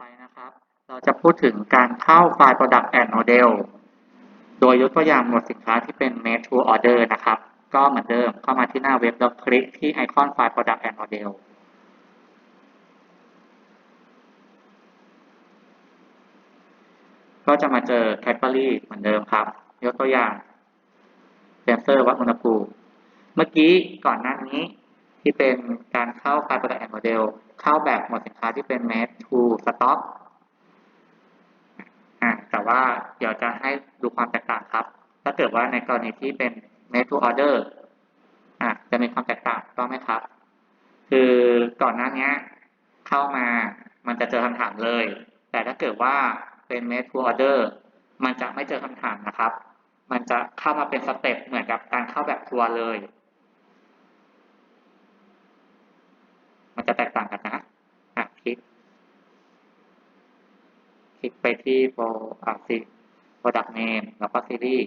ไปนะครับ เราจะพูดถึงการเข้าไฟล์ Product and Model โดยยกตัวอย่างหมวดสินค้าที่เป็น Made to Order นะครับ ก็เหมือนเดิมเข้ามาที่หน้าเว็บแล้วคลิกที่ไอคอนไฟล์ Product and Model ก็จะมาเจอ Category เหมือนเดิมครับ ยกตัวอย่างเซนเซอร์วัดอุณหภูมิ เมื่อกี้ก่อนหน้านี้ที่เป็นการเข้าไฟล์ Product and Model เข้าแบบหมวดสินค้าที่เป็น Made to Stock อ่าแต่ว่าเดี๋ยวจะให้ดูความแตกต่างครับ ถ้าเกิดว่าในกรณีที่เป็น Made to Order อะจะมีความแตกต่างต้องไหมครับ คือก่อนหน้านี้เข้ามามันจะเจอคำถามเลย แต่ถ้าเกิดว่าเป็น Made to Order มันจะไม่เจอคำถามนะครับ มันจะเข้ามาเป็นสเต็ปเหมือนกับการเข้าแบบทัวร์เลย มันจะแตกต่างกันนะอะคลิก ค คลิกไปที่โปรอ่าซีโปรดักต์เนมแล้วก็ซีรีส์